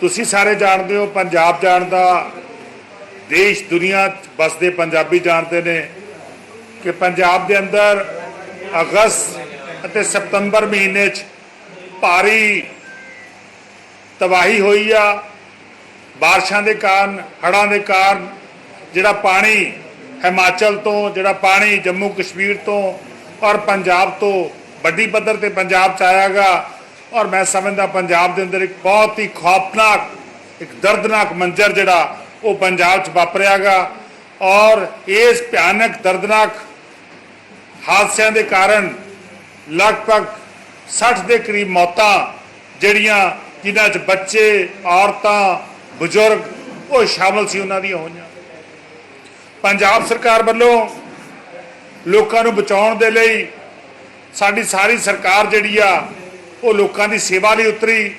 ਤੁਸੀਂ ਸਾਰੇ ਜਾਣਦੇ ਹੋ, ਪੰਜਾਬ ਜਾਣਦਾ ਦੇਸ਼, ਦੁਨੀਆ 'ਚ ਬਸਦੇ ਪੰਜਾਬੀ ਜਾਣਦੇ ਨੇ ਕਿ ਪੰਜਾਬ ਦੇ ਅੰਦਰ ਅਗਸਤ ਅਤੇ ਸਤੰਬਰ ਮਹੀਨੇ 'ਚ ਭਾਰੀ ਤਬਾਹੀ ਹੋਈ ਆ। ਬਾਰਿਸ਼ਾਂ ਦੇ ਕਾਰਨ, ਹੜ੍ਹਾਂ ਦੇ ਕਾਰਨ ਜਿਹੜਾ ਪਾਣੀ ਹਿਮਾਚਲ ਤੋਂ, ਜਿਹੜਾ ਪਾਣੀ ਜੰਮੂ ਕਸ਼ਮੀਰ ਤੋਂ ਔਰ ਪੰਜਾਬ ਤੋਂ ਵੱਡੀ ਪੱਧਰ ਤੇ ਪੰਜਾਬ ਚ ਆਇਆਗਾ। ਔਰ ਮੈਂ ਸਮਝਦਾ ਪੰਜਾਬ ਦੇ ਅੰਦਰ ਇੱਕ ਬਹੁਤ ਹੀ ਖੌਫਨਾਕ, ਇੱਕ ਦਰਦਨਾਕ ਮੰਜ਼ਰ ਜਿਹੜਾ ਉਹ ਪੰਜਾਬ ਚ ਵਾਪਰਿਆਗਾ। ਔਰ ਇਸ ਭਿਆਨਕ, ਦਰਦਨਾਕ ਹਾਦਸਿਆਂ ਦੇ ਕਾਰਨ ਲਗਭਗ 60 ਦੇ ਕਰੀਬ ਮੌਤਾਂ ਜਿਹੜੀਆਂ ਜਿਨ੍ਹਾਂ 'ਚ ਬੱਚੇ, ਔਰਤਾਂ, ਬਜ਼ੁਰਗ ਉਹ ਸ਼ਾਮਲ ਸੀ ਉਹਨਾਂ ਦੀਆਂ ਹੋਈਆਂ। ਪੰਜਾਬ ਸਰਕਾਰ ਵੱਲੋਂ ਲੋਕਾਂ ਨੂੰ ਬਚਾਉਣ ਦੇ ਲਈ ਸਾਡੀ ਸਾਰੀ ਸਰਕਾਰ ਜਿਹੜੀ ਆ ਉਹ ਲੋਕਾਂ ਦੀ ਸੇਵਾ ਲਈ ਉਤਰੀ।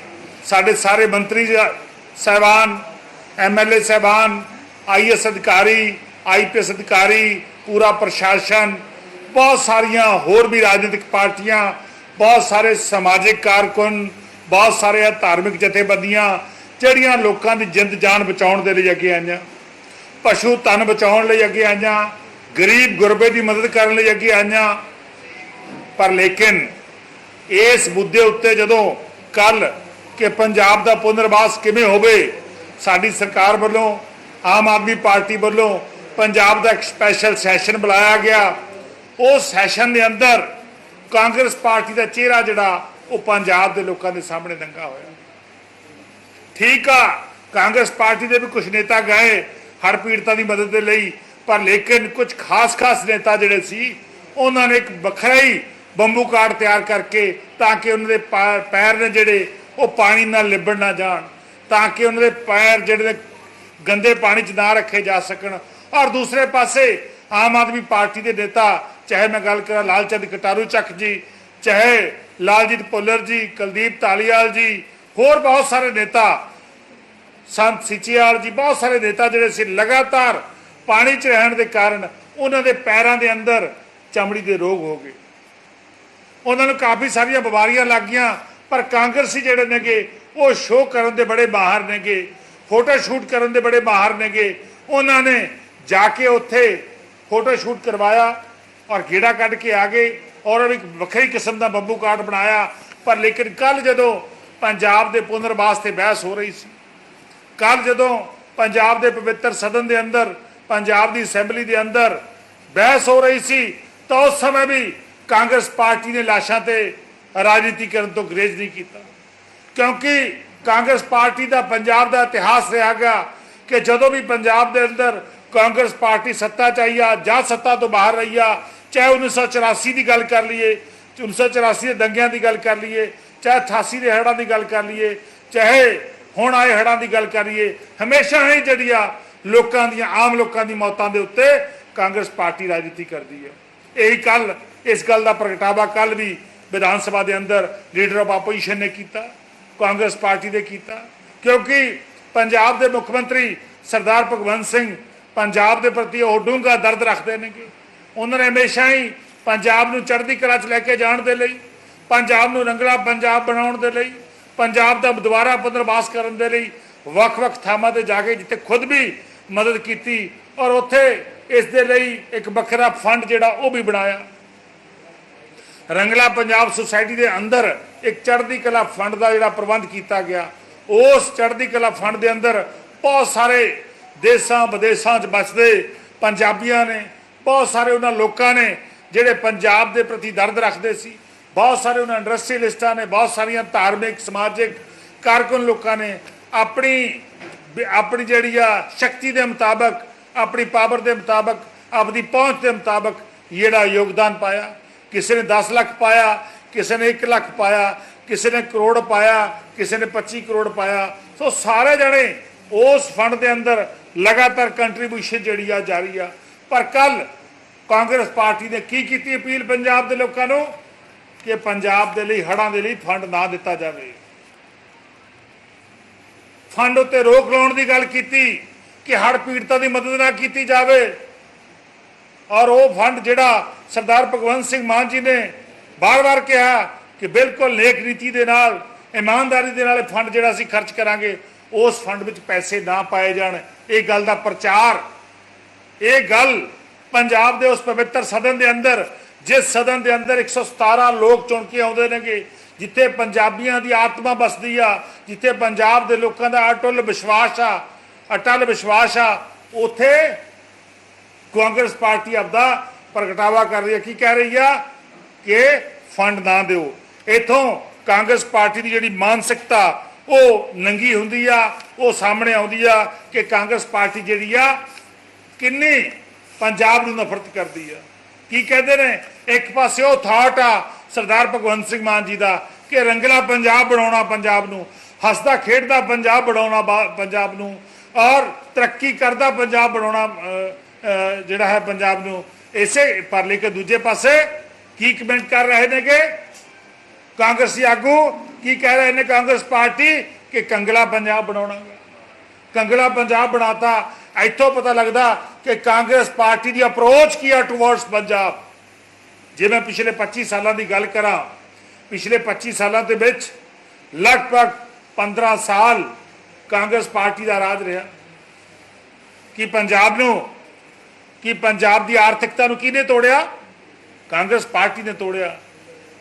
ਸਾਡੇ ਸਾਰੇ ਮੰਤਰੀ ਜ- ਸਾਹਿਬਾਨ ਐਮਐਲਏ ਸਾਹਿਬਾਨ ਆਈਐਸ ਅਧਿਕਾਰੀ ਆਈਪੀਐਸ ਅਧਿਕਾਰੀ, ਪੂਰਾ ਪ੍ਰਸ਼ਾਸਨ, ਬਹੁਤ ਸਾਰੀਆਂ ਹੋਰ ਵੀ ਰਾਜਨੀਤਿਕ ਪਾਰਟੀਆਂ, ਬਹੁਤ ਸਾਰੇ ਸਮਾਜਿਕ ਕਾਰਕੁਨ, ਬਹੁਤ ਸਾਰੇ ਧਾਰਮਿਕ ਜਥੇਬੰਦੀਆਂ, ਜਿਹੜੀਆਂ ਲੋਕਾਂ ਦੀ ਜਿੰਦ ਜਾਨ ਬਚਾਉਣ ਦੇ ਲਈ ਅੱਗੇ ਆਈਆਂ। ਪਸ਼ੂ ਧਨ ਬਚਾਉਣ ਲਈ ਅੱਗੇ ਆਈਆਂ। ਗਰੀਬ ਗੁਰਬੇ ਦੀ ਮਦਦ ਕਰਨ ਲਈ ਅੱਗੇ ਆਈਆਂ। ਪਰ ਲੇਕਿਨ ਇਸ ਮੁੱਦੇ ਉੱਤੇ ਜਦੋਂ ਕੱਲ ਕਿ ਪੰਜਾਬ ਦਾ ਪੁਨਰਵਾਸ ਕਿਵੇਂ ਹੋਵੇ, ਸਾਡੀ ਸਰਕਾਰ ਵੱਲੋਂ, ਆਮ ਆਦਮੀ ਪਾਰਟੀ ਵੱਲੋਂ ਪੰਜਾਬ ਦਾ ਇੱਕ ਸਪੈਸ਼ਲ ਸੈਸ਼ਨ ਬੁਲਾਇਆ ਗਿਆ। ਉਹ ਸੈਸ਼ਨ ਦੇ ਅੰਦਰ ਕਾਂਗਰਸ ਪਾਰਟੀ ਦਾ ਚਿਹਰਾ ਜਿਹੜਾ, ਉਹ ਪੰਜਾਬ ਦੇ ਲੋਕਾਂ ਦੇ ਸਾਹਮਣੇ ਨੰਗਾ ਹੋਇਆ। ਠੀਕ ਆ, ਕਾਂਗਰਸ ਪਾਰਟੀ ਦੇ ਵੀ ਕੁਝ ਨੇਤਾ ਗਏ ਹਰ ਪੀੜਤਾਂ ਦੀ ਮਦਦ ਦੇ ਲਈ, ਪਰ ਲੇਕਿਨ ਕੁਝ ਖਾਸ-ਖਾਸ ਨੇਤਾ ਜਿਹੜੇ ਸੀ, ਉਹਨਾਂ ਨੇ ਇੱਕ ਵੱਖਰਾ ਹੀ ਬੰਬੂ ਕਾਰਡ ਤਿਆਰ ਕਰਕੇ ਤਾਂ ਕਿ ਉਹਨਾਂ ਦੇ ਪਾ- ਪੈਰ ਨੇ ਜਿਹੜੇ ਉਹ ਪਾਣੀ ਨਾਲ ਲਿਬੜ ਨਾ ਜਾਣ, ਤਾਂ ਕਿ ਉਹਨਾਂ ਦੇ ਪੈਰ ਜਿਹੜੇ ਨੇ ਗੰਦੇ ਪਾਣੀ 'ਚ ਨਾ ਰੱਖੇ ਜਾ ਸਕਣ। ਔਰ ਦੂਸਰੇ ਪਾਸੇ ਆਮ ਆਦਮੀ ਪਾਰਟੀ ਦੇ ਨੇਤਾ, ਚਾਹੇ ਮੈਂ ਗੱਲ ਕਰਾਂ ਲਾਲਚੰਦ ਕਟਾਰੂ ਚੱਕ ਜੀ, ਚਾਹੇ ਲਾਲਜੀਤ ਭੁੱਲਰ ਜੀ, ਕੁਲਦੀਪ ਤਾਲੀਵਾਲ ਜੀ, ਹੋਰ ਬਹੁਤ ਸਾਰੇ ਨੇਤਾ, ਸੰਤ ਸਿਚਿਆਲ ਜੀ, ਬਹੁਤ ਸਾਰੇ ਨੇਤਾ ਜਿਹੜੇ ਸੀ, ਲਗਾਤਾਰ ਪਾਣੀ 'ਚ ਰਹਿਣ ਦੇ ਕਾਰਨ ਉਹਨਾਂ ਦੇ ਪੈਰਾਂ ਦੇ ਅੰਦਰ ਚਮੜੀ ਦੇ ਰੋਗ ਹੋ ਗਏ। ਉਹਨਾਂ ਨੂੰ ਕਾਫੀ ਸਾਰੀਆਂ ਬਿਮਾਰੀਆਂ ਲੱਗ ਗਈਆਂ, ਪਰ ਕਾਂਗਰਸੀ ਜਿਹੜੇ ਨੇਗੇ, ਉਹ ਸ਼ੋਅ ਕਰਨ ਦੇ ਬੜੇ ਮਾਹਰ ਨੇਗੇ ਫੋਟੋ ਸ਼ੂਟ ਕਰਨ ਦੇ ਬੜੇ ਮਾਹਰ ਨੇਗੇ। ਉਹਨਾਂ ਨੇ ਜਾ ਕੇ ਉੱਥੇ ਫੋਟੋ ਸ਼ੂਟ ਕਰਵਾਇਆ ਔਰ ਗੇੜਾ ਕੱਢ ਕੇ ਆ ਗਏ ਔਰ ਇੱਕ ਵੱਖਰੀ ਕਿਸਮ ਦਾ ਬੰਬੂ ਕਾਰਡ ਬਣਾਇਆ। ਪਰ ਲੇਕਿਨ ਕੱਲ ਜਦੋਂ ਪੰਜਾਬ ਦੇ ਪੁਨਰਵਾਸ ਤੇ ਬਹਿਸ ਹੋ ਰਹੀ ਸੀ ਕੱਲ ਜਦੋਂ ਪੰਜਾਬ ਦੇ ਪਵਿੱਤਰ ਸਦਨ ਦੇ ਅੰਦਰ, ਪੰਜਾਬ ਦੀ ਅਸੈਂਬਲੀ ਦੇ ਅੰਦਰ ਬਹਿਸ ਹੋ ਰਹੀ ਸੀ, ਤਾਂ ਉਸ ਸਮੇਂ ਵੀ ਕਾਂਗਰਸ ਪਾਰਟੀ ਨੇ ਲਾਸ਼ਾਂ ਤੇ ਰਾਜਨੀਤੀ ਕਰਨ ਤੋਂ ਗਰੇਜ ਨਹੀਂ ਕੀਤਾ। ਕਿਉਂਕਿ ਕਾਂਗਰਸ ਪਾਰਟੀ ਦਾ ਪੰਜਾਬ ਦਾ ਇਤਿਹਾਸ ਰਿਹਾ ਗਿਆ ਕਿ ਜਦੋਂ ਵੀ ਪੰਜਾਬ ਦੇ ਅੰਦਰ ਕਾਂਗਰਸ ਪਾਰਟੀ ਸੱਤਾ 'ਚ ਆਈ ਆ ਜਾਂ ਸੱਤਾ ਤੋਂ ਬਾਹਰ ਰਹੀ ਆ, ਚਾਹੇ 1984 ਦੀ ਗੱਲ ਕਰ ਲਈਏ 1984 ਦੇ ਦੰਗਿਆਂ ਦੀ ਗੱਲ ਕਰ ਲਈਏ, ਚਾਹੇ 88 ਦੇ ਹੜ੍ਹਾਂ ਦੀ ਗੱਲ ਕਰ ਲਈਏ, ਚਾਹੇ ਹੁਣ ਆਏ ਹੜ੍ਹਾਂ ਦੀ ਗੱਲ ਕਰ ਲਈਏ, ਹਮੇਸ਼ਾ ਹੀ ਜਿਹੜੀ ਆ ਲੋਕਾਂ ਦੀਆਂ, ਆਮ ਲੋਕਾਂ ਦੀ ਮੌਤਾਂ ਦੇ ਉੱਤੇ ਕਾਂਗਰਸ ਪਾਰਟੀ ਰਾਜਨੀਤੀ ਕਰਦੀ ਹੈ ਇਹੀ ਕੱਲ ਇਸ ਗੱਲ ਦਾ ਪ੍ਰਗਟਾਵਾ ਕੱਲ ਵੀ ਵਿਧਾਨ ਸਭਾ ਦੇ ਅੰਦਰ ਲੀਡਰ ਆਫ ਆਪੋਜੀਸ਼ਨ ਨੇ ਕੀਤਾ, ਕਾਂਗਰਸ ਪਾਰਟੀ ਦੇ ਕੀਤਾ, ਕਿਉਂਕਿ ਪੰਜਾਬ ਦੇ ਮੁੱਖ ਮੰਤਰੀ ਸਰਦਾਰ ਭਗਵੰਤ ਸਿੰਘ ਪੰਜਾਬ ਦੇ ਪ੍ਰਤੀ ਉਹ ਡੂੰਘਾ ਦਰਦ ਰੱਖਦੇ ਨੇਗੇ। ਉਹਨਾਂ ਨੇ ਹਮੇਸ਼ਾ ਹੀ ਪੰਜਾਬ ਨੂੰ ਚੜ੍ਹਦੀ ਕਲਾ 'ਚ ਲੈ ਕੇ ਜਾਣ ਦੇ ਲਈ, ਪੰਜਾਬ ਨੂੰ ਰੰਗਲਾ ਪੰਜਾਬ ਬਣਾਉਣ ਦੇ ਲਈ, ਪੰਜਾਬ ਦਾ ਦੁਬਾਰਾ ਪੁਨਰਵਾਸ ਕਰਨ ਦੇ ਲਈ ਵੱਖ-ਵੱਖ ਥਾਵਾਂ ਤੇ ਜਾ ਕੇ ਜਿੱਥੇ ਖੁਦ ਵੀ ਮਦਦ ਕੀਤੀ ਔਰ ਉੱਥੇ ਇਸ ਦੇ ਲਈ ਇੱਕ ਵੱਖਰਾ ਫੰਡ ਜਿਹੜਾ ਉਹ ਵੀ ਬਣਾਇਆ। ਰੰਗਲਾ ਪੰਜਾਬ ਸੁਸਾਇਟੀ ਦੇ ਅੰਦਰ ਇੱਕ ਚੜ੍ਹਦੀ ਕਲਾ ਫੰਡ ਦਾ ਜਿਹੜਾ ਪ੍ਰਬੰਧ ਕੀਤਾ ਗਿਆ, ਉਸ ਚੜ੍ਹਦੀ ਕਲਾ ਫੰਡ ਦੇ ਅੰਦਰ ਬਹੁਤ ਸਾਰੇ ਦੇਸ਼ਾਂ ਵਿਦੇਸ਼ਾਂ 'ਚ ਬਸਦੇ ਪੰਜਾਬੀਆਂ ਨੇ, ਬਹੁਤ ਸਾਰੇ ਉਹਨਾਂ ਲੋਕਾਂ ਨੇ ਜਿਹੜੇ ਪੰਜਾਬ ਦੇ ਪ੍ਰਤੀ ਦਰਦ ਰੱਖਦੇ ਸੀ, ਬਹੁਤ ਸਾਰੇ ਉਹਨਾਂ ਇੰਡਸਟਰੀਅਲਿਸਟਾਂ ਨੇ, ਬਹੁਤ ਸਾਰੀਆਂ ਧਾਰਮਿਕ, ਸਮਾਜਿਕ ਕਾਰਕੁਨ ਲੋਕਾਂ ਨੇ ਆਪਣੀ ਆਪਣੀ ਜਿਹੜੀ ਆ ਸ਼ਕਤੀ ਦੇ ਮੁਤਾਬਕ, ਆਪਣੀ ਪਾਵਰ ਦੇ ਮੁਤਾਬਕ ਆਪਣੀ ਪਹੁੰਚ ਦੇ ਮੁਤਾਬਕ ਜਿਹੜਾ ਯੋਗਦਾਨ ਪਾਇਆ। ਕਿਸੇ ਨੇ 10 ਲੱਖ ਪਾਇਆ, ਕਿਸੇ ਨੇ 1 ਲੱਖ ਪਾਇਆ, ਕਿਸੇ ਨੇ ਕਰੋੜ ਪਾਇਆ, ਕਿਸੇ ਨੇ 25 ਕਰੋੜ ਪਾਇਆ। ਸੋ ਸਾਰੇ ਜਣੇ ਉਸ ਫੰਡ ਦੇ ਅੰਦਰ ਲਗਾਤਾਰ ਕੰਟਰੀਬਿਊਸ਼ਨ ਜਿਹੜੀ ਆ ਜਾਰੀ ਆ। ਪਰ ਕੱਲ ਕਾਂਗਰਸ ਪਾਰਟੀ ਨੇ ਕੀ ਕੀਤੀ ਅਪੀਲ ਪੰਜਾਬ ਦੇ ਲੋਕਾਂ ਨੂੰ? ਕਿ ਪੰਜਾਬ ਦੇ ਲਈ, ਹੜ੍ਹਾਂ ਦੇ ਲਈ ਫੰਡ ਨਾ ਦਿੱਤਾ ਜਾਵੇ। ਫੰਡ ਉੱਤੇ ਰੋਕ ਲਾਉਣ ਦੀ ਗੱਲ ਕੀਤੀ, ਕਿ ਹੜ੍ਹ ਪੀੜਤਾਂ ਦੀ ਮਦਦ ਨਾ ਕੀਤੀ ਜਾਵੇ। ਔਰ ਉਹ ਫੰਡ ਜਿਹੜਾ ਸਰਦਾਰ ਭਗਵੰਤ ਸਿੰਘ ਮਾਨ ਜੀ ਨੇ ਬਾਰ-ਬਾਰ ਕਿਹਾ ਕਿ ਬਿਲਕੁਲ ਨੇਕ ਨੀਤੀ ਦੇ ਨਾਲ, ਇਮਾਨਦਾਰੀ ਦੇ ਨਾਲ ਇਹ ਫੰਡ ਜਿਹੜਾ ਅਸੀਂ ਖਰਚ ਕਰਾਂਗੇ, ਉਸ ਫੰਡ ਵਿੱਚ ਪੈਸੇ ਨਾ ਪਾਏ ਜਾਣ। ਇਹ ਗੱਲ ਦਾ ਪ੍ਰਚਾਰ, ਇਹ ਗੱਲ ਪੰਜਾਬ ਦੇ ਉਸ ਪਵਿੱਤਰ ਸਦਨ ਦੇ ਅੰਦਰ, ਜਿਸ ਸਦਨ ਦੇ ਅੰਦਰ 117 ਲੋਕ ਚੁਣ ਕੇ ਆਉਂਦੇ ਨੇਗੇ, ਜਿੱਥੇ ਪੰਜਾਬੀਆਂ ਦੀ ਆਤਮਾ ਬਸਦੀ ਆ, ਜਿੱਥੇ ਪੰਜਾਬ ਦੇ ਲੋਕਾਂ ਦਾ ਅਟੁੱਲ ਵਿਸ਼ਵਾਸ ਆ, ਅਟਲ ਵਿਸ਼ਵਾਸ ਆ, ਉਥੇ ਕਾਂਗਰਸ ਪਾਰਟੀ ਆਪਦਾ ਪ੍ਰਗਟਾਵਾ ਕਰ ਰਹੀ ਹੈ। ਕੀ ਕਹਿ ਰਹੀ ਆ? ਕਿ ਫੰਡ ਨਾ ਦਿਓ। ਇਥੋਂ ਕਾਂਗਰਸ ਪਾਰਟੀ ਦੀ ਜਿਹੜੀ ਮਾਨਸਿਕਤਾ, ਉਹ ਨੰਗੀ ਹੁੰਦੀ ਆ, ਉਹ ਸਾਹਮਣੇ ਆਉਂਦੀ ਆ ਕਿ ਕਾਂਗਰਸ ਪਾਰਟੀ ਜਿਹੜੀ ਆ, ਕਿੰਨੀ ਪੰਜਾਬ ਨੂੰ ਨਫ਼ਰਤ ਕਰਦੀ ਆ। ਕੀ ਕਹਿੰਦੇ ਨੇ? ਇੱਕ ਪਾਸੇ ਉਹ ਥਾਟ ਆ ਸਰਦਾਰ ਭਗਵੰਤ ਸਿੰਘ ਮਾਨ ਜੀ ਦਾ ਕਿ ਰੰਗਲਾ ਪੰਜਾਬ ਬਣਾਉਣਾ ਪੰਜਾਬ ਨੂੰ, ਹੱਸਦਾ ਖੇਡਦਾ ਪੰਜਾਬ ਬਣਾਉਣਾ ਪੰਜਾਬ ਨੂੰ, ਔਰ ਤਰੱਕੀ ਕਰਦਾ ਪੰਜਾਬ ਬਣਾਉਣਾ ਜਿਹੜਾ ਹੈ ਪੰਜਾਬ ਨੂੰ ਇਸੇ ਪਰ ਲੈ ਕੇ ਦੂਜੇ ਪਾਸੇ ਕੀ ਕਮੈਂਟ ਕਰ ਰਹੇ ਨੇ ਕਿ ਕਾਂਗਰਸੀ ਆਗੂ ਕੀ ਕਹਿ ਰਹੇ ਨੇ ਕਾਂਗਰਸ ਪਾਰਟੀ? ਕਿ ਕੰਗਲਾ ਪੰਜਾਬ ਬਣਾਉਣਾ ਗਾ। ਕੰਗਲਾ ਪੰਜਾਬ ਬਣਾਤਾ, ਇੱਥੋਂ ਪਤਾ ਲੱਗਦਾ ਕਿ ਕਾਂਗਰਸ ਪਾਰਟੀ ਦੀ ਅਪਰੋਚ ਕੀ ਆ ਟੁਵਰਡਸ ਪੰਜਾਬ? ਜੇ ਮੈਂ ਪਿਛਲੇ 25 ਸਾਲਾਂ ਦੀ ਗੱਲ ਕਰਾਂ, ਪਿਛਲੇ 25 ਸਾਲਾਂ ਦੇ ਵਿੱਚ ਲਗਭਗ 15 ਸਾਲ ਕਾਂਗਰਸ ਪਾਰਟੀ ਦਾ ਰਾਜ ਰਿਹਾ। ਕਿ ਪੰਜਾਬ ਨੂੰ ਕਿ ਪੰਜਾਬ ਦੀ ਆਰਥਿਕਤਾ ਨੂੰ ਕਿਹਨੇ ਤੋੜਿਆ? ਕਾਂਗਰਸ ਪਾਰਟੀ ਨੇ ਤੋੜਿਆ।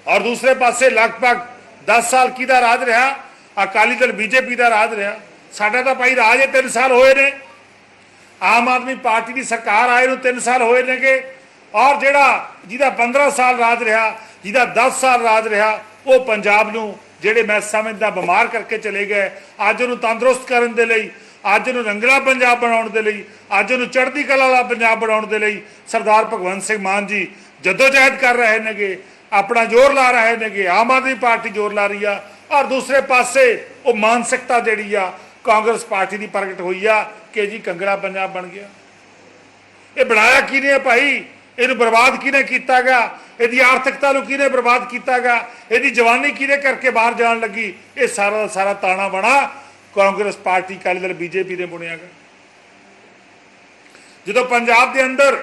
ਔਰ ਦੂਸਰੇ ਪਾਸੇ ਲਗਭਗ 10 ਸਾਲ ਕਿਹਦਾ ਰਾਜ ਰਿਹਾ? ਅਕਾਲੀ ਦਲ ਬੀਜੇਪੀ ਦਾ ਰਾਜ ਰਿਹਾ। ਸਾਡਾ ਤਾਂ ਭਾਈ ਰਾਜ ਇਹ 3 ਸਾਲ ਹੋਏ ਨੇ। ਆਮ ਆਦਮੀ ਪਾਰਟੀ ਦੀ ਸਰਕਾਰ ਆਏ ਨੂੰ 3 ਸਾਲ ਹੋਏ ਨੇਗੇ। ਔਰ ਜਿਹੜਾ ਜਿਹਦਾ 15 ਸਾਲ ਰਾਜ ਰਿਹਾ, ਜਿਹਦਾ 10 ਸਾਲ ਰਾਜ ਰਿਹਾ, ਉਹ ਪੰਜਾਬ ਨੂੰ, ਜਿਹੜੇ ਮੈਂ ਸਮਝਦਾ ਬਿਮਾਰ ਕਰਕੇ ਚਲੇ ਗਏ, ਅੱਜ ਉਹਨੂੰ ਤੰਦਰੁਸਤ ਕਰਨ ਦੇ ਲਈ ਅੱਜ ਨੂੰ ਰੰਗਲਾ ਪੰਜਾਬ ਬਣਾਉਣ ਦੇ ਲਈ, ਅੱਜ ਨੂੰ ਚੜ੍ਹਦੀ ਕਲਾ ਵਾਲਾ ਪੰਜਾਬ ਬਣਾਉਣ ਦੇ ਲਈ ਸਰਦਾਰ ਭਗਵੰਤ ਸਿੰਘ ਮਾਨ ਜੀ ਜਦੋਜਹਿਦ ਕਰ ਰਹੇ ਨੇਗੇ, ਆਪਣਾ ਜ਼ੋਰ ਲਾ ਰਹੇ ਨੇਗੇ, ਆਮ ਆਦਮੀ ਪਾਰਟੀ ਜ਼ੋਰ ਲਾ ਰਹੀ ਆ, ਔਰ ਦੂਸਰੇ ਪਾਸੇ ਉਹ ਮਾਨਸਿਕਤਾ ਜਿਹੜੀ ਆ, ਕਾਂਗਰਸ ਪਾਰਟੀ ਦੀ ਪ੍ਰਗਟ ਹੋਈ ਆ, ਕਿ ਜੀ ਕੰਗੜਾ ਪੰਜਾਬ ਬਣ ਗਿਆ। ਇਹ ਬਣਾਇਆ ਕਿਹਨੇ ਭਾਈ? ਇਹਨੂੰ ਬਰਬਾਦ ਕਿਹਨੇ ਕੀਤਾਗਾ ਇਹਦੀ ਆਰਥਿਕਤਾ ਨੂੰ ਕਿਹਨੇ ਬਰਬਾਦ ਕੀਤਾਗਾ ਇਹਦੀ ਜਵਾਨੀ ਕਿਹਨੇ ਕਰਕੇ ਬਾਹਰ ਜਾਣ ਲੱਗੀ? ਇਹ ਸਾਰਾ ਦਾ ਸਾਰਾ ਤਾਣਾ ਬਣਾ ਕਾਂਗਰਸ ਪਾਰਟੀ ਅਕਾਲੀ ਦਲ, ਬੀਜੇਪੀ ਨੇ ਬੁਣਿਆ ਬੁਣਿਆਗਾ ਜਦੋਂ ਪੰਜਾਬ ਦੇ ਅੰਦਰ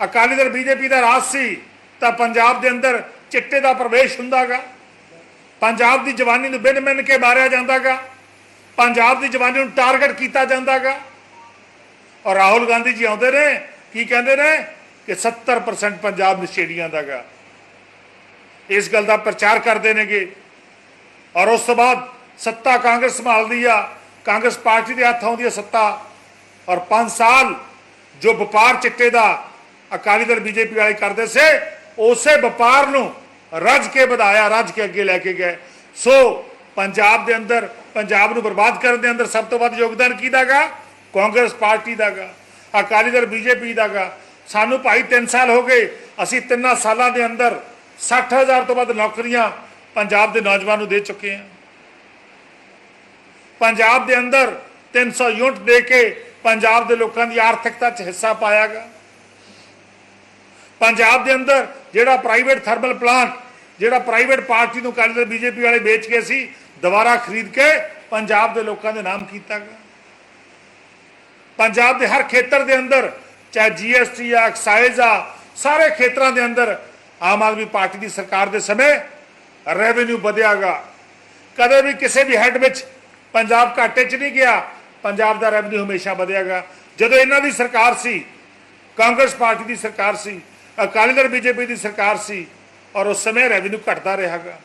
ਅਕਾਲੀ ਦਲ, ਬੀਜੇਪੀ ਦਾ ਰਾਜ ਸੀ, ਤਾਂ ਪੰਜਾਬ ਦੇ ਅੰਦਰ ਚਿੱਟੇ ਦਾ ਪ੍ਰਵੇਸ਼ ਹੁੰਦਾਗਾ ਪੰਜਾਬ ਦੀ ਜਵਾਨੀ ਨੂੰ ਬਿਨ ਮਿੰਨ ਕੇ ਮਾਰਿਆ ਜਾਂਦਾਗਾ ਪੰਜਾਬ ਦੀ ਜਵਾਨੀ ਨੂੰ ਟਾਰਗੇਟ ਕੀਤਾ ਜਾਂਦਾਗਾ ਔਰ ਰਾਹੁਲ ਗਾਂਧੀ ਜੀ ਆਉਂਦੇ ਨੇ, ਕੀ ਕਹਿੰਦੇ ਨੇ? ਕਿ 70% ਪੰਜਾਬ ਨਸ਼ੇੜੀਆਂ ਦਾਗਾ ਇਸ ਗੱਲ ਦਾ ਪ੍ਰਚਾਰ ਕਰਦੇ ਨੇਗੇ। ਔਰ ਉਸ ਤੋਂ ਬਾਅਦ ਸੱਤਾ ਕਾਂਗਰਸ ਸੰਭਾਲਦੀ ਆ, ਕਾਂਗਰਸ ਪਾਰਟੀ ਦੇ ਹੱਥ ਆਉਂਦੀ ਆ ਸੱਤਾ। ਔਰ 5 ਸਾਲ ਜੋ ਵਪਾਰ ਚਿੱਟੇ ਦਾ ਅਕਾਲੀ ਦਲ ਬੀਜੇਪੀ ਵਾਲੇ ਕਰਦੇ ਸੇ, ਉਸੇ ਵਪਾਰ ਨੂੰ ਰੱਜ ਕੇ ਵਧਾਇਆ, ਰੱਜ ਕੇ ਅੱਗੇ ਲੈ ਕੇ ਗਏ। ਸੋ ਪੰਜਾਬ ਦੇ ਅੰਦਰ, ਪੰਜਾਬ ਨੂੰ ਬਰਬਾਦ ਕਰਨ ਦੇ ਅੰਦਰ ਸਭ ਤੋਂ ਵੱਧ ਯੋਗਦਾਨ ਕਿਹਦਾਗਾ ਕਾਂਗਰਸ ਪਾਰਟੀ ਦਾਗਾ ਅਕਾਲੀ ਦਲ ਬੀਜੇਪੀ ਦਾਗਾ ਸਾਨੂੰ ਭਾਈ 3 ਸਾਲ ਹੋ ਗਏ, ਅਸੀਂ ਤਿੰਨਾਂ ਸਾਲਾਂ ਦੇ ਅੰਦਰ 60000 ਤੋਂ ਵੱਧ ਨੌਕਰੀਆਂ ਪੰਜਾਬ ਦੇ ਨੌਜਵਾਨ ਨੂੰ ਦੇ ਚੁੱਕੇ ਹਾਂ। ਪੰਜਾਬ ਦੇ ਅੰਦਰ 300 ਯੂਨਿਟ ਦੇ ਕੇ ਪੰਜਾਬ ਦੇ ਲੋਕਾਂ ਦੀ ਆਰਥਿਕਤਾ 'ਚ ਹਿੱਸਾ ਪਾਇਆਗਾ ਪੰਜਾਬ ਦੇ ਅੰਦਰ ਜਿਹੜਾ ਪ੍ਰਾਈਵੇਟ ਥਰਮਲ ਪਲਾਂਟ ਜਿਹੜਾ ਪ੍ਰਾਈਵੇਟ ਪਾਰਟੀ ਨੂੰ ਅਕਾਲੀ ਦਲ ਬੀਜੇਪੀ ਵਾਲੇ ਵੇਚ ਕੇ ਸੀ, ਦੁਬਾਰਾ ਖਰੀਦ ਕੇ ਪੰਜਾਬ ਦੇ ਲੋਕਾਂ ਦੇ ਨਾਮ ਕੀਤਾਗਾ ਪੰਜਾਬ ਦੇ ਹਰ ਖੇਤਰ ਦੇ ਅੰਦਰ, ਚਾਹੇ ਜੀਐਸਟੀ ਆ ਐਕਸਾਈਜ਼ ਆ, ਸਾਰੇ ਖੇਤਰਾਂ ਦੇ ਅੰਦਰ ਆਮ ਆਦਮੀ ਪਾਰਟੀ ਦੀ ਸਰਕਾਰ ਦੇ ਸਮੇਂ ਰੈਵਨਿਊ ਵਧਿਆਗਾ ਕਦੇ ਵੀ ਕਿਸੇ ਵੀ ਹੈੱਡ ਵਿੱਚ ਪੰਜਾਬ ਘਾਟੇ 'ਚ ਨਹੀਂ ਗਿਆ, ਪੰਜਾਬ ਦਾ ਰੈਵਨਿਊ ਹਮੇਸ਼ਾ ਵਧਿਆਗਾ। ਜਦੋਂ ਇਹਨਾਂ ਦੀ ਸਰਕਾਰ ਸੀ, ਕਾਂਗਰਸ ਪਾਰਟੀ ਦੀ ਸਰਕਾਰ ਸੀ, ਅਕਾਲੀ ਦਲ ਬੀਜੇਪੀ ਦੀ ਸਰਕਾਰ ਸੀ, ਔਰ ਉਸ ਸਮੇਂ ਰੈਵਨਿਊ ਘਟਦਾ ਰਿਹਾਗਾ,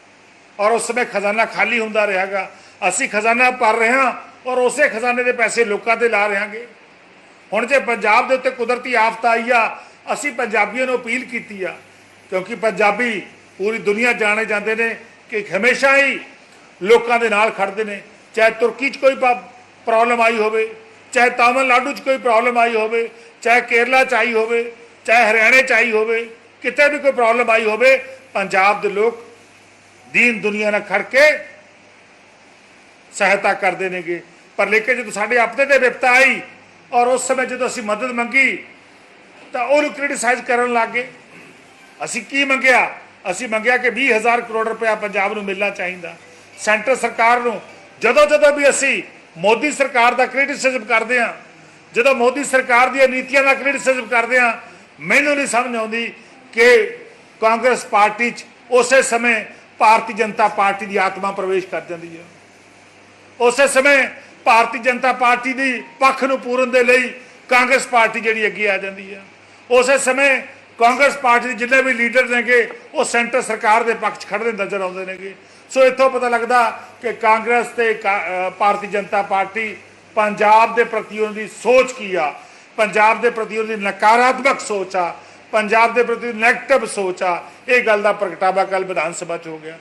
ਔਰ ਉਸ ਸਮੇਂ ਖਜ਼ਾਨਾ ਖਾਲੀ ਹੁੰਦਾ ਰਿਹਾਗਾ। ਅਸੀਂ ਖਜ਼ਾਨਾ ਭਰ ਰਹੇ ਹਾਂ ਔਰ ਉਸੇ ਖਜ਼ਾਨੇ ਦੇ ਪੈਸੇ ਲੋਕਾਂ ਤੇ ਲਾ ਰਹਾਂਗੇ। ਹੁਣ ਜੇ ਪੰਜਾਬ ਦੇ ਉੱਤੇ ਕੁਦਰਤੀ ਆਫਤ ਆਈ ਆ, ਅਸੀਂ ਪੰਜਾਬੀਆਂ ਨੂੰ ਅਪੀਲ ਕੀਤੀ ਆ, ਕਿਉਂਕਿ ਪੰਜਾਬੀ ਪੂਰੀ ਦੁਨੀਆ ਜਾਣੇ ਜਾਂਦੇ ਨੇ ਕਿ ਹਮੇਸ਼ਾ ਹੀ ਲੋਕਾਂ ਦੇ ਨਾਲ ਖੜਦੇ ਨੇ। ਚਾਹੇ ਤੁਰਕੀ 'ਚ ਕੋਈ ਪ੍ਰੋਬਲਮ ਆਈ ਹੋਵੇ, ਚਾਹੇ ਤਾਮਿਲਨਾਡੂ 'ਚ ਕੋਈ ਪ੍ਰੋਬਲਮ ਆਈ ਹੋਵੇ, ਚਾਹੇ ਕੇਰਲਾ 'ਚ ਆਈ ਹੋਵੇ, ਚਾਹੇ ਹਰਿਆਣੇ 'ਚ ਆਈ ਹੋਵੇ, ਕਿਤੇ ਵੀ ਕੋਈ ਪ੍ਰੋਬਲਮ ਆਈ ਹੋਵੇ, ਪੰਜਾਬ ਦੇ ਲੋਕ ਦੀਨ ਦੁਨੀਆ ਨਾਲ ਖੜ ਕੇ ਸਹਾਇਤਾ ਕਰਦੇ ਨੇਗੇ। ਪਰ ਲੇਕਿਨ ਜਦੋਂ ਸਾਡੇ ਆਪਣੇ ਤੇ ਵਿਪਤਾ ਆਈ ਔਰ ਉਸ ਸਮੇਂ ਜਦੋਂ ਅਸੀਂ ਮਦਦ ਮੰਗੀ, ਤਾਂ ਉਹਨੂੰ ਕ੍ਰਿਟਿਸਾਈਜ਼ ਕਰਨ ਲੱਗੇ ਅਸੀਂ ਕੀ ਮੰਗਿਆ? ਅਸੀਂ ਮੰਗਿਆ ਕਿ 20000 ਕਰੋੜ ਰੁਪਇਆ ਪੰਜਾਬ ਨੂੰ ਮਿਲਣਾ ਚਾਹੀਦਾ। ਸੈਂਟਰ ਸਰਕਾਰ ਨੂੰ ਜਦੋਂ ਜਦੋਂ ਵੀ ਅਸੀਂ ਮੋਦੀ ਸਰਕਾਰ ਦਾ ਕ੍ਰਿਟਿਸਿਜ਼ਮ ਕਰਦੇ ਹਾਂ, ਜਦੋਂ ਮੋਦੀ ਸਰਕਾਰ ਦੀਆਂ ਨੀਤੀਆਂ ਦਾ ਕ੍ਰਿਟਿਸਿਜ਼ਮ ਕਰਦੇ ਹਾਂ, ਮੈਨੂੰ ਨਹੀਂ ਸਮਝ ਆਉਂਦੀ ਕਿ ਕਾਂਗਰਸ ਪਾਰਟੀ 'ਚ ਉਸੇ ਸਮੇਂ ਭਾਰਤੀ ਜਨਤਾ ਪਾਰਟੀ ਦੀ ਆਤਮਾ ਪ੍ਰਵੇਸ਼ ਕਰ ਜਾਂਦੀ ਹੈ। ਉਸੇ ਸਮੇਂ ਭਾਰਤੀ ਜਨਤਾ ਪਾਰਟੀ ਦੀ ਪੱਖ ਨੂੰ ਪੂਰਨ ਦੇ ਲਈ ਕਾਂਗਰਸ ਪਾਰਟੀ ਜਿਹੜੀ ਅੱਗੇ ਆ ਜਾਂਦੀ ਹੈ। ਉਸੇ ਸਮੇਂ ਕਾਂਗਰਸ ਪਾਰਟੀ ਦੇ ਜਿੰਨੇ ਵੀ ਲੀਡਰ ਨੇਗੇ, ਉਹ ਸੈਂਟਰ ਸਰਕਾਰ ਦੇ ਪੱਖ 'ਚ ਖੜਦੇ ਨਜ਼ਰ ਆਉਂਦੇ ਨੇਗੇ। ਸੋ ਇੱਥੋਂ ਪਤਾ ਲੱਗਦਾ ਕਿ ਕਾਂਗਰਸ ਤੇ ਭਾਰਤੀ ਜਨਤਾ ਪਾਰਟੀ ਪੰਜਾਬ ਦੇ ਪ੍ਰਤੀ ਉਹਨਾਂ ਦੀ ਸੋਚ ਕੀ ਆ? ਪੰਜਾਬ ਦੇ ਪ੍ਰਤੀ ਉਹਦੀ ਨਕਾਰਾਤਮਕ ਸੋਚ ਆ? ਪੰਜਾਬ ਦੇ ਪ੍ਰਤੀ ਨੈਗੇਟਿਵ ਸੋਚ ਆ? ਇਹ ਗੱਲ ਦਾ ਪ੍ਰਗਟਾਵਾ ਕੱਲ ਵਿਧਾਨ ਸਭਾ 'ਚ ਹੋ ਗਿਆ।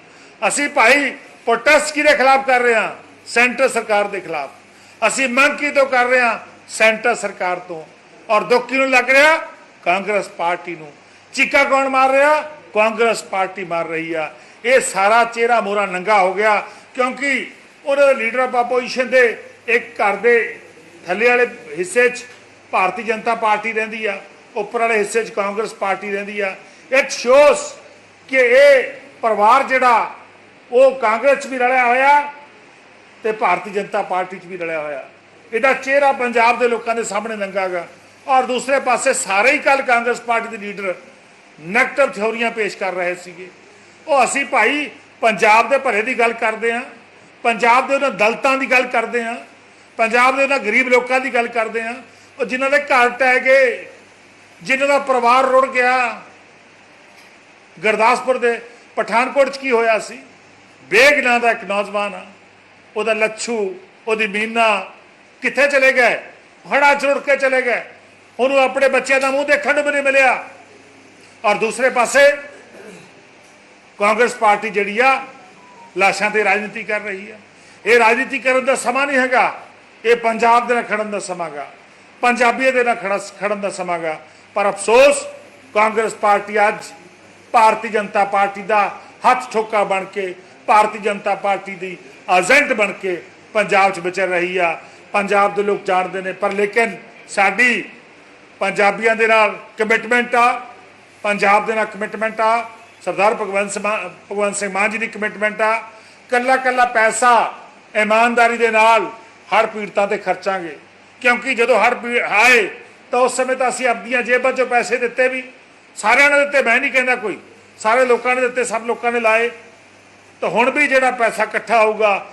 ਅਸੀਂ ਭਾਈ ਪ੍ਰੋਟੈਸਟ ਕਿਹਦੇ ਖਿਲਾਫ ਕਰ ਰਹੇ ਹਾਂ? ਸੈਂਟਰ ਸਰਕਾਰ ਦੇ ਖਿਲਾਫ। ਅਸੀਂ ਮੰਗ ਕੀ ਤੋਂ ਕਰ ਰਹੇ ਹਾਂ? ਸੈਂਟਰ ਸਰਕਾਰ ਤੋਂ। ਔਰ ਦੁੱਖ ਕਿਹਨੂੰ ਲੱਗ ਰਿਹਾ? ਕਾਂਗਰਸ ਪਾਰਟੀ ਨੂੰ। ਚੀਕਾ ਕੌਣ ਮਾਰ ਰਿਹਾ? ਕਾਂਗਰਸ ਪਾਰਟੀ ਮਾਰ ਰਹੀ ਆ। ਇਹ ਸਾਰਾ ਚਿਹਰਾ ਮੋਰਾ ਨੰਗਾ ਹੋ ਗਿਆ, ਕਿਉਂਕਿ ਉਹਨਾਂ ਦੇ ਲੀਡਰ ਆਫ ਆਪੋਜੀਸ਼ਨ ਦੇ ਇੱਕ ਘਰ ਦੇ ਥੱਲੇ ਵਾਲੇ ਹਿੱਸੇ 'ਚ ਭਾਰਤੀ ਜਨਤਾ ਪਾਰਟੀ ਰਹਿੰਦੀ ਆ, ਉੱਪਰ ਵਾਲੇ ਹਿੱਸੇ 'ਚ ਕਾਂਗਰਸ ਪਾਰਟੀ ਰਹਿੰਦੀ ਆ। ਇਟ ਸ਼ੋਸ ਕਿ ਇਹ ਪਰਿਵਾਰ ਜਿਹੜਾ, ਉਹ ਕਾਂਗਰਸ 'ਚ ਵੀ ਰਲਿਆ ਹੋਇਆ ਤੇ ਭਾਰਤੀ ਜਨਤਾ ਪਾਰਟੀ 'ਚ ਵੀ ਰਲਿਆ ਹੋਇਆ। ਇਹਦਾ ਚਿਹਰਾ ਪੰਜਾਬ ਦੇ ਲੋਕਾਂ ਦੇ ਸਾਹਮਣੇ ਨੰਗਾਗਾ ਔਰ ਦੂਸਰੇ ਪਾਸੇ ਸਾਰੇ ਹੀ ਕੱਲ ਕਾਂਗਰਸ ਪਾਰਟੀ ਦੇ ਲੀਡਰ ਨੈਗੇਟਿਵ ਥਿਉਰੀਆਂ ਪੇਸ਼ ਕਰ ਰਹੇ ਸੀਗੇ। ਉਹ ਅਸੀਂ ਭਾਈ ਪੰਜਾਬ ਦੇ ਭਰੇ ਦੀ ਗੱਲ ਕਰਦੇ ਹਾਂ, ਪੰਜਾਬ ਦੇ ਉਹਨਾਂ ਦਲਤਾਂ ਦੀ ਗੱਲ ਕਰਦੇ ਹਾਂ, ਪੰਜਾਬ ਦੇ ਉਹਨਾਂ ਗਰੀਬ ਲੋਕਾਂ ਦੀ ਗੱਲ ਕਰਦੇ ਹਾਂ, ਉਹ ਜਿਨ੍ਹਾਂ ਦੇ ਘਰ ਟਹਿ ਗਏ ਜਿਨ੍ਹਾਂ ਦਾ ਪਰਿਵਾਰ ਰੁੜ ਗਿਆ। ਗੁਰਦਾਸਪੁਰ ਦੇ ਪਠਾਨਕੋਟ 'ਚ ਕੀ ਹੋਇਆ ਸੀ? ਬੇਗ ਨਾਂ ਦਾ ਇੱਕ ਨੌਜਵਾਨ ਆ, ਉਹਦਾ ਲੱਛੂ, ਉਹਦੀ ਮੀਨਾ ਕਿੱਥੇ ਚਲੇ ਗਏ? ਹੜਾ ਚੁੜ ਕੇ ਚਲੇ ਗਏ। ਉਹਨੂੰ ਆਪਣੇ ਬੱਚਿਆਂ ਦਾ ਮੂੰਹ ਦੇਖਣ ਨੂੰ ਵੀ ਨਹੀਂ ਮਿਲਿਆ। ਔਰ ਦੂਸਰੇ ਪਾਸੇ ਕਾਂਗਰਸ ਪਾਰਟੀ ਜਿਹੜੀ ਆ, ਲਾਸ਼ਾਂ ਤੇ ਰਾਜਨੀਤੀ ਕਰ ਰਹੀ ਆ। ਇਹ ਰਾਜਨੀਤੀ ਕਰਨ ਦਾ ਸਮਾਂ ਨਹੀਂ ਹੈਗਾ। ਇਹ ਪੰਜਾਬ ਦੇ ਨਾਲ ਖੜਨ ਦਾ ਸਮਾਂਗਾ ਪੰਜਾਬੀਆਂ ਦੇ ਨਾਲ ਖੜਾ ਖੜਨ ਦਾ ਸਮਾਂਗਾ ਪਰ ਅਫਸੋਸ, ਕਾਂਗਰਸ ਪਾਰਟੀ ਅੱਜ ਭਾਰਤੀ ਜਨਤਾ ਪਾਰਟੀ ਦਾ ਹੱਥ ਠੋਕਾ ਬਣ ਕੇ, ਭਾਰਤੀ ਜਨਤਾ ਪਾਰਟੀ ਦੀ ਏਜੰਟ ਬਣ ਕੇ ਪੰਜਾਬ 'ਚ ਵਿਚਰ ਰਹੀ ਆ। ਪੰਜਾਬ ਦੇ ਲੋਕ ਜਾਣਦੇ ਨੇ, ਪਰ ਲੇਕਿਨ ਸਾਡੀ ਪੰਜਾਬੀਆਂ ਦੇ ਨਾਲ ਕਮਿਟਮੈਂਟ ਆ, ਪੰਜਾਬ ਦੇ ਨਾਲ ਕਮਿਟਮੈਂਟ ਆ। ਸਰਦਾਰ ਭਗਵੰਤ ਸਿੰਘ ਮਾਨ- ਭਗਵੰਤ ਸਿੰਘ ਮਾਨ ਜੀ ਦੀ ਕਮਿਟਮੈਂਟ ਆ। ਕੱਲਾ ਕੱਲਾ ਪੈਸਾ ਇਮਾਨਦਾਰੀ ਦੇ ਨਾਲ ਹਰ ਪੀੜਤਾਂ ਤੇ ਖਰਚਾਂਗੇ। ਕਿਉਂਕਿ ਜਦੋਂ ਹਰ ਪੀੜ ਆਏ, ਤਾਂ ਉਸ ਸਮੇਂ ਤਾਂ ਅਸੀਂ ਆਪਣੀਆਂ ਜੇਬਾਂ 'ਚੋਂ ਪੈਸੇ ਦਿੱਤੇ ਵੀ। ਸਾਰਿਆਂ ਨੇ ਦਿੱਤੇ, ਮੈਂ ਨਹੀਂ ਕਹਿੰਦਾ ਕੋਈ। ਸਾਰੇ ਲੋਕਾਂ ਨੇ ਦਿੱਤੇ, ਸਭ ਲੋਕਾਂ ਨੇ ਲਾਏ। ਤਾਂ ਹੁਣ ਵੀ ਜਿਹੜਾ ਪੈਸਾ ਇਕੱਠਾ ਹੋਊਗਾ